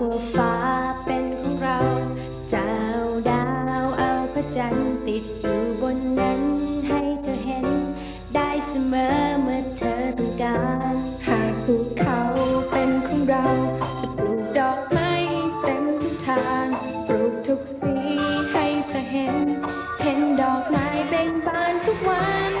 ว่าฟ้าเป็นของเรา เจ้าดาวเอาพระจันทร์ติดอยู่บนนั้นให้เธอเห็น ได้เสมอเมื่อเธอต้องการ หากภูเขาเป็นของเรา จะปลูกดอกไม้เต็มทุกทางปลูกทุกสีให้เธอเห็น เห็นดอกไม้เบ่งบานทุกวัน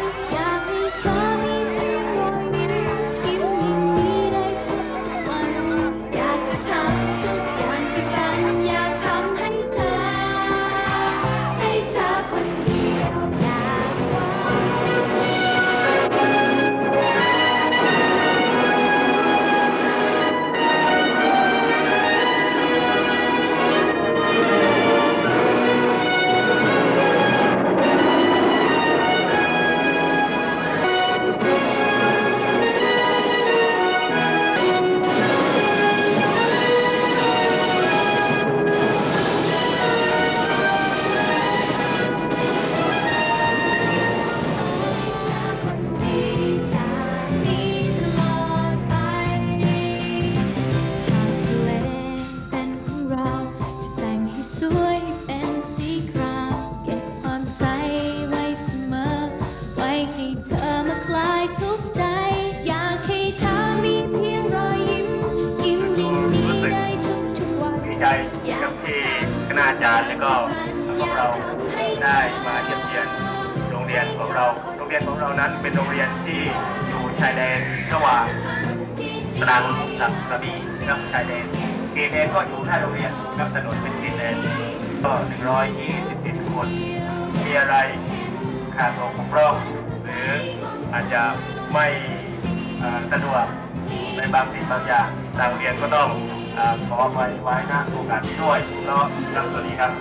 เยี่ยมเยียนโรงเรียนของเรา โรงเรียนของเรานั้นเป็นโรงเรียนที่อยู่ชายแดนระหว่างตรังกับกระบี่กับชายแดนเขตแดนก็อยู่หน้าโรงเรียนกับถนนเป็นเขตแดนก็121คนมีอะไรขาดตกบกพร่องหรืออาจจะไม่สะดวกในบางสิ่งบางอย่างทางเรียนก็ต้องอขอไว้ไว้หน้าโอกาสนี้ด้วยก็ครับสวัสดีครับ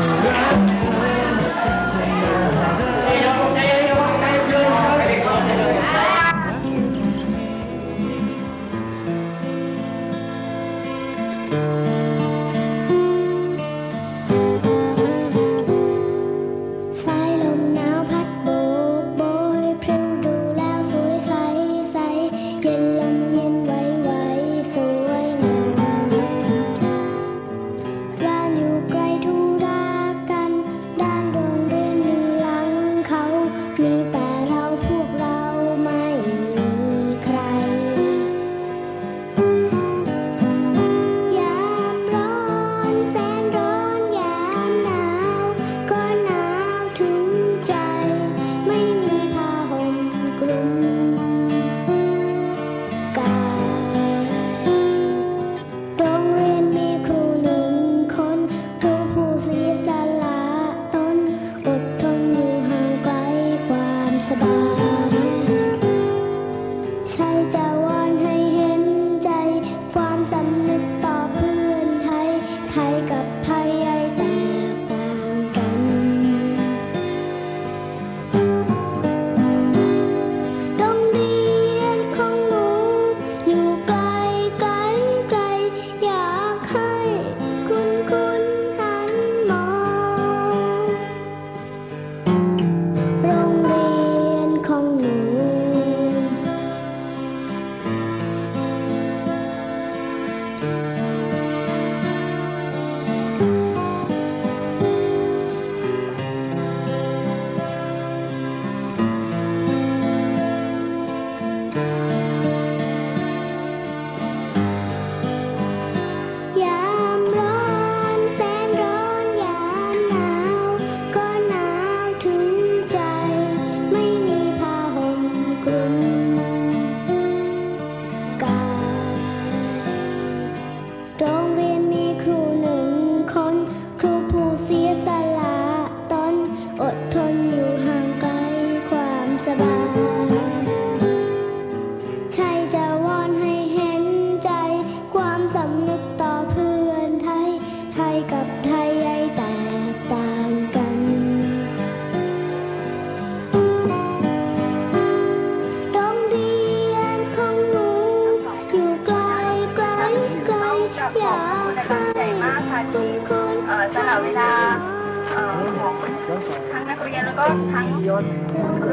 Yeah.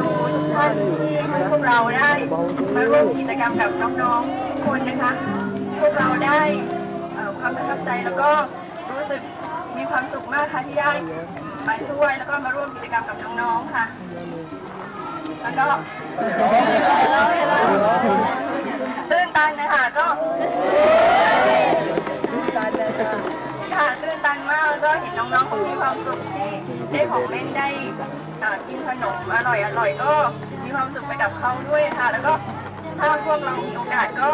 ูทุกท่านที่ให้พวกเราได้มาร่วมกิจกรรมกับน้องๆทุกคนนะคะ พวกเราได้ความประทับใจแล้วก็รู้สึกมีความสุขมากค่ะที่ได้มาช่วยแล้วก็มาร่วมกิจกรรมกับน้องๆค่ะ แล้วก็ตื่นตันนะคะก็ค่ะตื่นตันมากแล้วก็เห็นน้องๆเขามีความสุขที่ ได้ของเล่นได้กินขนมอร่อยอร่อยก็มีความสุขไปกับเขาด้วยค่ะ แล้วก็ถ้าพวกเรามีโอกาสก็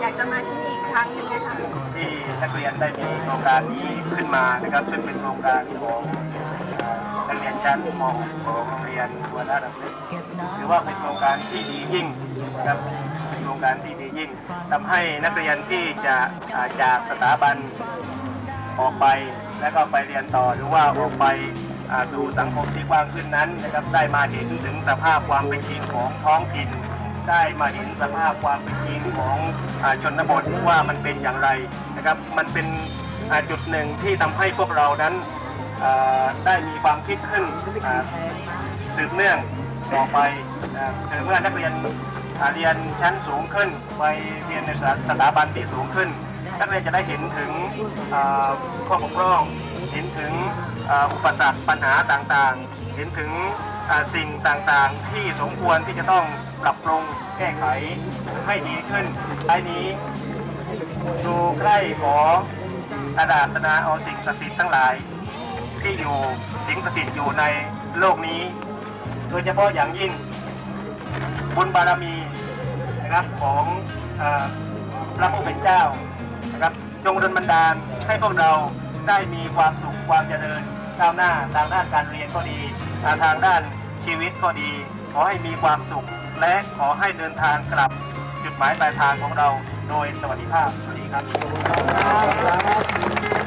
อยากจะมาที่นี่อีกครั้งนึงนะคะที่นักเรียนได้มีโครงการนี้ขึ้นมานะครับ ซึ่งเป็นโครงการของนักเรียนชั้นม .6 ของโรงเรียนวัวนาดำลึกถือว่าเป็นโครงการที่ดียิ่งนะครับเป็นโครงการที่ดียิ่งทำให้นักเรียนที่จะาจากสถาบันออกไป แล้วก็ไปเรียนต่อหรือว่าออกไป สู่สังคมที่กว้างขึ้นนั้นนะครับได้มาเห็นถึงสภาพความเป็นจริงของท้องถิ่นได้มาเห็นสภาพความเป็นจริงของอชนบทว่ามันเป็นอย่างไรนะครับ มันเป็นจุดหนึ่งที่ทำให้พวกเรานั้นได้มีความคิดขึ้นสืบเนื่องต่อไปถึงเมื่อนักเรียนเรียนชั้นสูงขึ้นไปเรียนในสถาบันที่สูงขึ้น นักเรียนจะได้เห็นถึงข้อบกพร่องเห็นถึง อุปสรรคปัญหาต่างๆ เห็นถึงสิ่งต่างๆ ที่สมควรที่จะต้องปรับปรุงแก้ไขให้ดีขึ้นท้ายนี้ดูใกล้ขออาดาตนาเอาสิ่งศักดิ์สิทธิ์ทั้งหลาย ที่อยู่สิ่งศักดิ์สิทธิ์อยู่ในโลกนี้ โดยเฉพาะอย่างยิ่งบุญบารมีนะครับของพระผู้เป็นเจ้านะครับจงดลบันดาลให้พวกเราได้มีความสุขความเจริญ ก้าวหน้าทางด้านการเรียนก็ดี ทางด้านชีวิตก็ดี ขอให้มีความสุข และขอให้เดินทางกลับจุดหมายปลายทางของเราโดยสวัสดิภาพสวัสดีครับ